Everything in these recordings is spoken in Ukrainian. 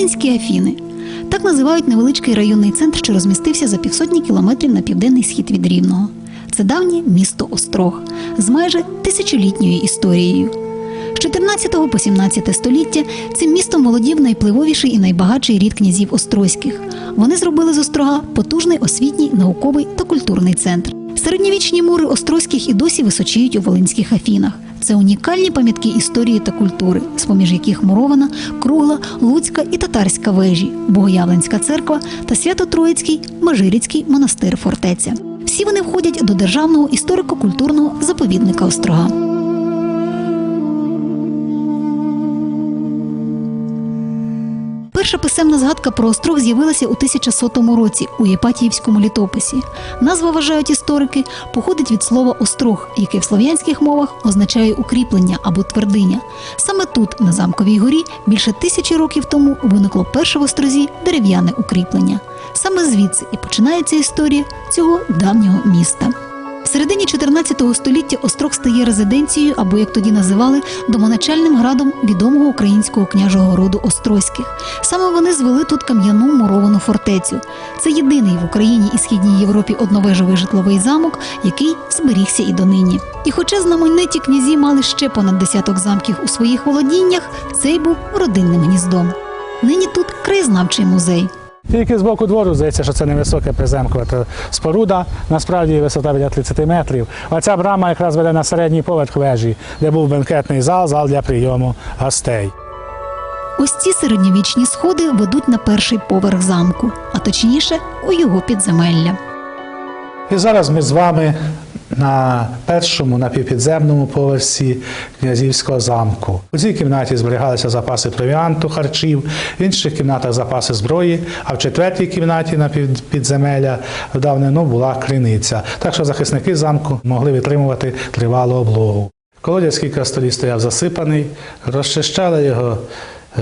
Волинські Афіни. Так називають невеличкий районний центр, що розмістився за півсотні кілометрів на південний схід від Рівного. Це давнє місто Острог з майже тисячолітньою історією. З 14 по 17 століття цим містом володів найпливовіший і найбагатший рід князів острозьких. Вони зробили з острога потужний освітній, науковий та культурний центр. Середньовічні мури острозьких і досі височіють у Волинських Афінах. Це унікальні пам'ятки історії та культури, з поміж яких мурована, кругла, луцька і татарська вежі, Богоявленська церква та Свято-Троїцький Межиріцький монастир фортеця. Всі вони входять до державного історико-культурного заповідника Острога. Перша писемна згадка про острог з'явилася у 1100 році у Єпатіївському літописі. Назва вважають історики, походить від слова острог, яке в слов'янських мовах означає укріплення або твердиня. Саме тут, на замковій горі, більше тисячі років тому виникло перше в острозі дерев'яне укріплення. Саме звідси і починається історія цього давнього міста. В середині 14 століття Острог стає резиденцією, або як тоді називали, домоначальним градом відомого українського княжого роду Острозьких. Саме вони звели тут кам'яну муровану фортецю. Це єдиний в Україні і східній Європі одновежовий житловий замок, який зберігся і донині. І хоча знамениті князі мали ще понад десяток замків у своїх володіннях, цей був родинним гніздом. Нині тут краєзнавчий музей. Тільки з боку двору здається, що це невисоке приземкова споруда. Насправді висота біля 30 метрів. А ця брама якраз веде на середній поверх вежі, де був бенкетний зал, зал для прийому гостей. Ось ці середньовічні сходи ведуть на перший поверх замку, а точніше у його підземелля. І зараз ми з вами на першому напівпідземному поверсі князівського замку. У цій кімнаті зберігалися запаси провіанту, харчів, в інших кімнатах запаси зброї, а в четвертій кімнаті напівпідземелля в давнину була криниця. Так що захисники замку могли витримувати тривалу облогу. Колодязь кілька стояв засипаний, розчищали його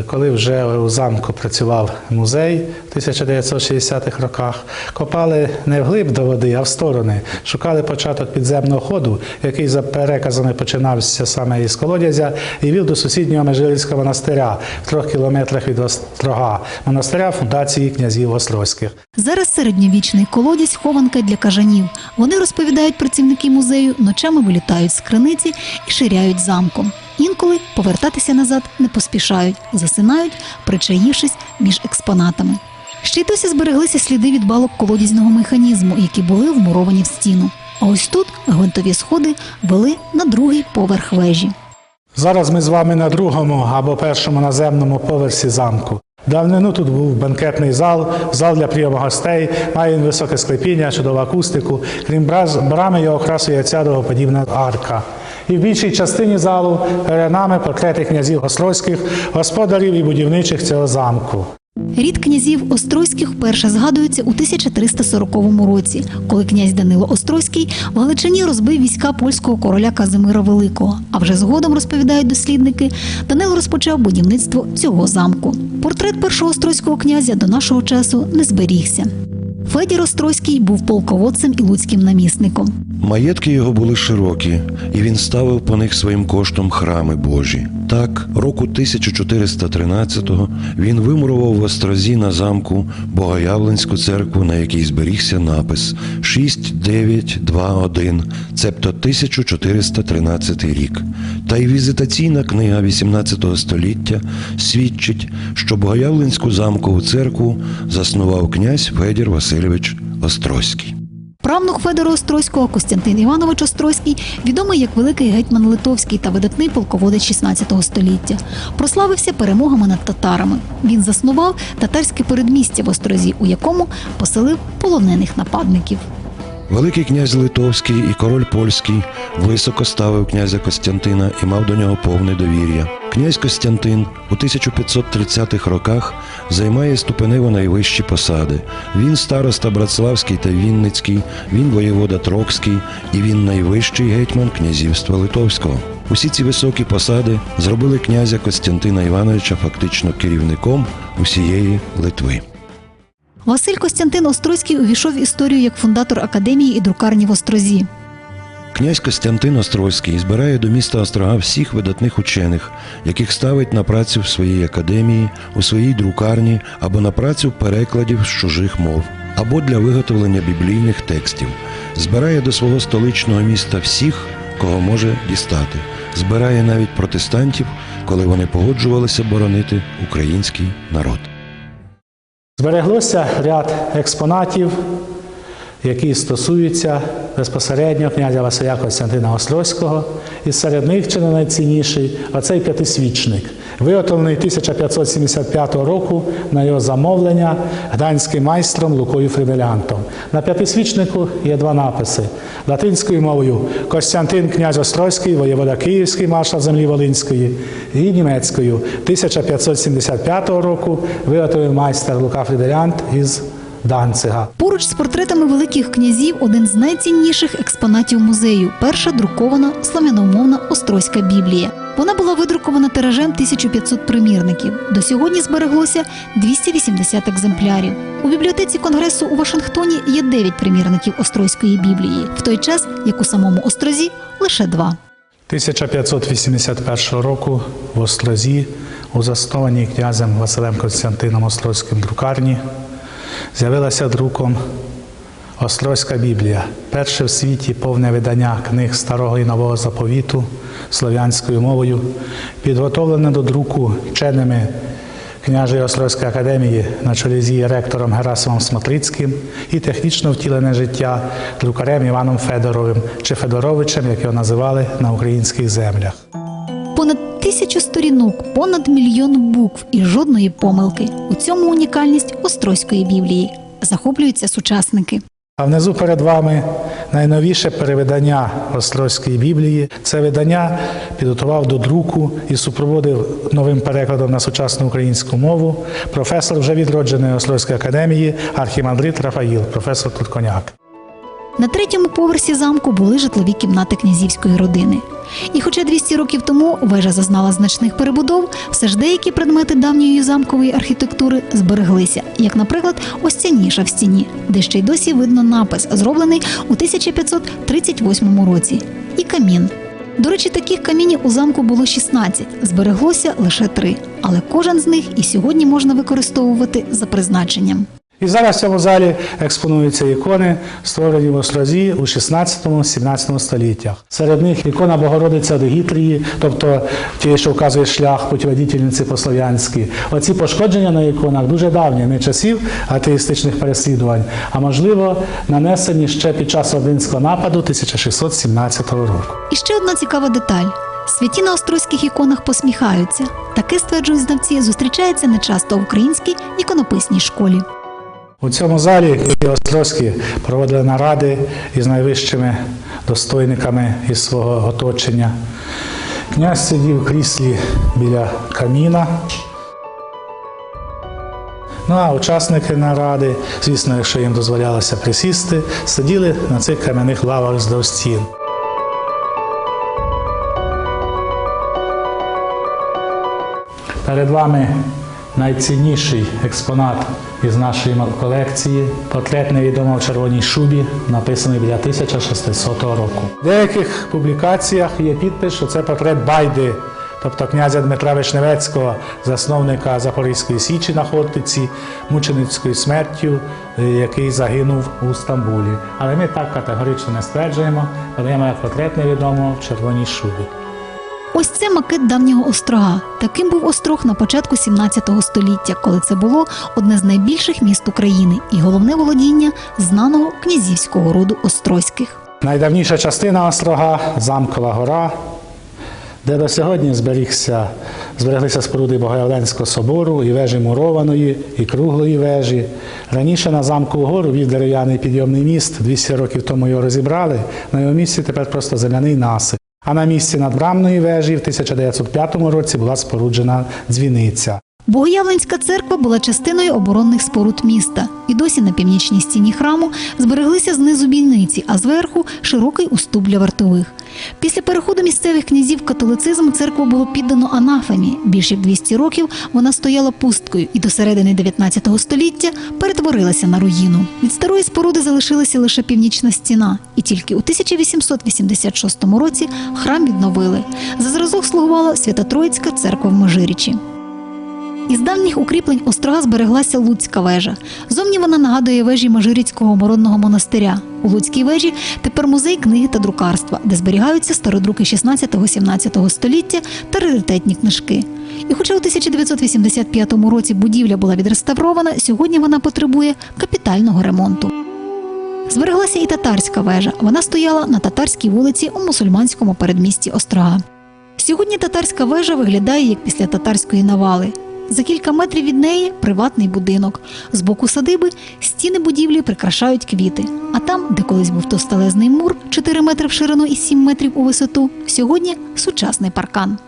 коли вже у замку працював музей в 1960-х роках, копали не вглиб до води, а в сторони. Шукали початок підземного ходу, який за переказами починався саме із колодязя і вів до сусіднього Межирицького монастиря в трьох кілометрах від Острога, монастиря фундації князів Острозьких. Зараз середньовічний колодязь хованка для кажанів. Вони розповідають працівники музею, ночами вилітають з криниці і ширяють замком. Інколи повертатися назад не поспішають, засинають, причаївшись між експонатами. Ще й досі збереглися сліди від балок колодязного механізму, які були вмуровані в стіну. А ось тут гвинтові сходи вели на другий поверх вежі. Зараз ми з вами на другому або першому наземному поверсі замку. Давнину тут був банкетний зал, зал для прийому гостей, має він високе склепіння, чудову акустику. Крім брами його окрасує ця довгоподібна арка. І в більшій частині залу перед нами портрети князів Острозьких, господарів і будівничих цього замку. Рід князів Острозьких вперше згадується у 1340 році, коли князь Данило Острозький в Галичині розбив війська польського короля Казимира Великого. А вже згодом розповідають дослідники, Данило розпочав будівництво цього замку. Портрет першого острозького князя до нашого часу не зберігся. Федір Острозький був полководцем і луцьким намісником. Маєтки його були широкі, і він ставив по них своїм коштом храми Божі. Так, року 1413-го він вимурував в Острозі на замку Богоявленську церкву, на якій зберігся напис 6921, цебто 1413 рік. Та й візитаційна книга 18 століття свідчить, що Богоявленську замкову церкву заснував князь Федір Васильович Острозький. Правнук Федора Острозького Костянтин Іванович Острозький, відомий як великий гетьман Литовський та видатний полководець 16 століття, прославився перемогами над татарами. Він заснував татарське передмістя в Острозі, у якому поселив полонених нападників. Великий князь Литовський і король польський високо ставив князя Костянтина і мав до нього повне довір'я. Князь Костянтин у 1530-х роках займає ступенево найвищі посади. Він староста Братславський та Вінницький, він воєвода Трокський і він найвищий гетьман князівства Литовського. Усі ці високі посади зробили князя Костянтина Івановича фактично керівником усієї Литви. Василь Костянтин Острозький увійшов в історію як фундатор академії і друкарні в Острозі. Князь Костянтин Острозький збирає до міста Острога всіх видатних учених, яких ставить на працю в своїй академії, у своїй друкарні або на працю перекладів з чужих мов, або для виготовлення біблійних текстів. Збирає до свого столичного міста всіх, кого може дістати. Збирає навіть протестантів, коли вони погоджувалися боронити український народ. Збереглося ряд експонатів, які стосуються безпосередньо князя Василя Костянтина Острозького. І серед них чи не найцінніший оцей п'ятисвічник, виготовлений 1575 року на його замовлення гданським майстром Лукою Фриделянтом. На п'ятисвічнику є два написи латинською мовою Костянтин князь Острозький, воєвода Київський, маршал землі Волинської, і німецькою 1575 року виготовив майстер Лука Фриделянт із Данцига. Поруч з портретами великих князів один з найцінніших експонатів музею перша друкована славяномовна Острозька Біблія. Вона була видрукована тиражем 1500 примірників. До сьогодні збереглося 280 екземплярів. У бібліотеці конгресу у Вашингтоні є 9 примірників Острозької Біблії, в той час як у самому Острозі лише два. 1581 року в Острозі, у заснованій князем Василем Константином Острозьким друкарні, з'явилася друком Острозька Біблія, перше в світі повне видання книг Старого і Нового заповіту слов'янською мовою, підготовлене до друку вченими княжої Острозької академії на чолі з її ректором Герасимом Смотрицьким і технічно втілене життя друкарем Іваном Федоровим чи Федоровичем, як його називали на українських землях. Тисячу сторінок, понад мільйон букв і жодної помилки. У цьому унікальність Острозької Біблії. Захоплюються сучасники. А внизу перед вами найновіше перевидання Острозької Біблії. Це видання підготував до друку і супроводив новим перекладом на сучасну українську мову професор вже відродженої Острозької академії архімандрит Рафаїл, професор Турконяк. На третьому поверсі замку були житлові кімнати князівської родини. І хоча 200 років тому вежа зазнала значних перебудов, все ж деякі предмети давньої замкової архітектури збереглися, як, наприклад, ось ця ніша в стіні, де ще й досі видно напис, зроблений у 1538 році, і камін. До речі, таких камінів у замку було 16, збереглося лише три, але кожен з них і сьогодні можна використовувати за призначенням. І зараз в цьому залі експонуються ікони, створені в Острозі у 16-17 століттях. Серед них ікона Богородиця Дегітрії, тобто ті, що вказує шлях путіводітельниці по-слов'янськи. Оці пошкодження на іконах дуже давні, не часів атеїстичних переслідувань, а можливо нанесені ще під час Ординського нападу 1617 року. І ще одна цікава деталь. Святі на острозьких іконах посміхаються. Таке стверджують знавці, зустрічається нечасто в українській іконописній школі. У цьому залі Острозькі проводили наради із найвищими достойниками із свого оточення. Князь сидів у кріслі біля каміна. Ну а учасники наради, звісно, якщо їм дозволялося присісти, сиділи на цих кам'яних лавах з стін. Перед вами найцінніший експонат із нашої колекції портрет невідомого в червоній шубі, написаний біля 1600 року. В деяких публікаціях є підпис, що це портрет Байди, тобто князя Дмитра Вишневецького, засновника Запорізької Січі на Хортиці, мученицькою смертю, е, який загинув у Стамбулі. Але ми так категорично не стверджуємо, подаємо як портрет невідомого в червоній шубі. Ось це макет давнього острога. Таким був острог на початку 17 століття, коли це було одне з найбільших міст України і головне володіння знаного князівського роду Острозьких. Найдавніша частина острога Замкова гора, де до сьогодні зберігся, збереглися споруди Богоявленського собору і вежі мурованої, і круглої вежі. Раніше на замкову гору вів дерев'яний підйомний міст, 200 років тому його розібрали. На його місці тепер просто земляний насип. А на місці надбрамної вежі в 1905 році була споруджена дзвіниця. Богоявленська церква була частиною оборонних споруд міста, і досі на північній стіні храму збереглися знизу бійниці, а зверху широкий уступ для вартових. Після переходу місцевих князів в католицизм церкву було піддано анафемі. Більше як 200 років вона стояла пусткою і до середини 19 століття перетворилася на руїну. Від старої споруди залишилася лише північна стіна, і тільки у 1886 році храм відновили. За зразок слугувала Свято-Троїцька церква в Межирічі. Із давніх укріплень острога збереглася Луцька вежа. Зовні вона нагадує вежі Мажирицького оборонного монастиря. У Луцькій вежі тепер музей книги та друкарства, де зберігаються стародруки 16-17 століття та раритетні книжки. І хоча у 1985 році будівля була відреставрована, сьогодні вона потребує капітального ремонту. Збереглася і татарська вежа. Вона стояла на татарській вулиці у мусульманському передмісті Острога. Сьогодні татарська вежа виглядає як після татарської навали. За кілька метрів від неї приватний будинок. З боку садиби стіни будівлі прикрашають квіти. А там, де колись був товстелезний мур 4 метри в ширину і 7 метрів у висоту, сьогодні сучасний паркан.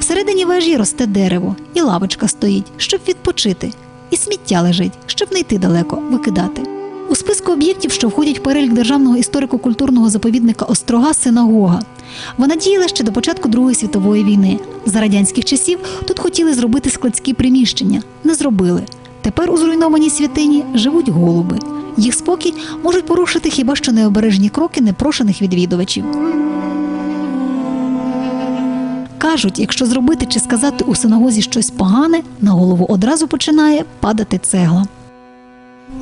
Всередині вежі росте дерево, і лавочка стоїть, щоб відпочити, і сміття лежить, щоб не йти далеко, викидати. У списку об'єктів, що входять в перелік державного історико-культурного заповідника Острога, синагога. Вона діяла ще до початку Другої світової війни. За радянських часів тут хотіли зробити складські приміщення, не зробили. Тепер у зруйнованій святині живуть голуби. Їх спокій можуть порушити хіба що необережні кроки непрошених відвідувачів. Кажуть, якщо зробити чи сказати у синагозі щось погане, на голову одразу починає падати цегла.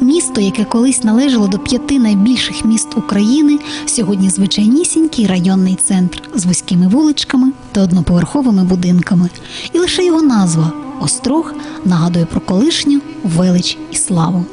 Місто, яке колись належало до п'яти найбільших міст України, сьогодні звичайнісінький районний центр з вузькими вуличками та одноповерховими будинками. І лише його назва Острог нагадує про колишню велич і славу.